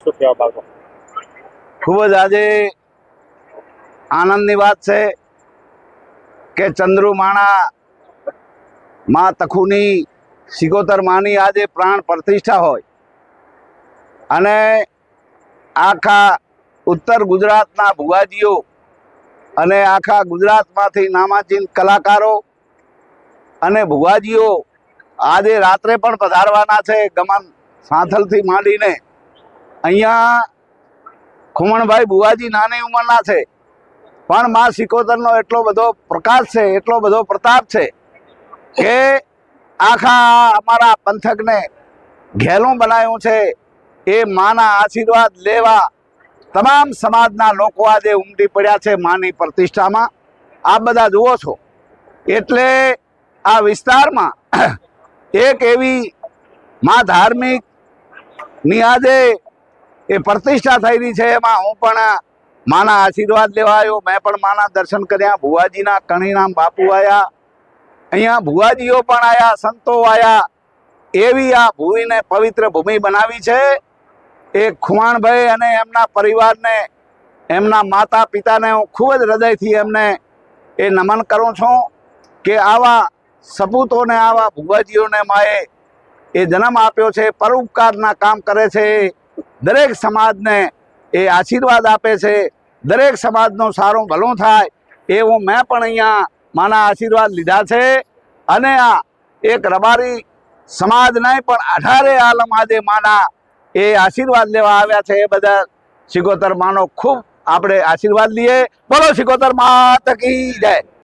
શું કહેવા માંગો? ખૂબ જ આજે આનંદની વાત છે કે ચંદ્રુમાણા મા તખુની સિગોતર માની આજે પ્રાણ પ્રતિષ્ઠા હોય. અને આખા ઉત્તર ગુજરાતના ભુવાજીઓ અને આખા ગુજરાતમાંથી નામાંચીન કલાકારો અને ભુવાજીઓ આજે રાત્રે પણ પધારવાના છે ગમન સાંથલથી માંડીને. અહીંયા ખુમણભાઈ બુવાજી નાની ઉંમરના છે. પણ મા સિકોતરનો એટલો બધો પ્રકાશ છે, એટલો બધો પ્રતાપ છે કે આખા અમારા પંથકને ઘેલું બનાવ્યું છે. એ માના આશીર્વાદ લેવા તમામ સમાજના લોકો આજે ઉમટી પડ્યા છે માની પ્રતિષ્ઠામાં. આ બધા જુઓ છો. એટલે આ વિસ્તારમાં એક એવી મા ધાર્મિકની આજે એ પ્રતિષ્ઠા થયેલી છે, એમાં હું પણ માના આશીર્વાદ લેવા આવ્યો. મેં પણ માના દર્શન કર્યા. ભુવાજીના કણીરામ બાપુ આવ્યા અહીંયા ભુવાજીઓ પણ આવ્યા સંતો આવ્યા એવી આ ભૂમિને પવિત્ર ભૂમિ બનાવી છે. એ ખુવાણભાઈ અને એમના પરિવારને, એમના માતા પિતાને હું ખૂબ જ હૃદયથી એમને એ નમન કરું છું કે આવા સપૂતોને, આવા ભુવાજીઓને માએ એ જન્મ આપ્યો છે, પરોપકારના કામ કરે છે. દરેક સમાજને એ આશીર્વાદ આપે છે. દરેક સમાજનો સારો ભલો થાય એવું મેં પણ અહીંયા માના આશીર્વાદ લીધા છે. અને આ એક રબારી સમાજ નહીં પણ અઢારે આલમ આજે માના એ આશીર્વાદ લેવા આવ્યા છે. એ બધા સિકોતર માનો ખૂબ આપણે આશીર્વાદ લઈએ. બોલો સિકોતર માત કી જય.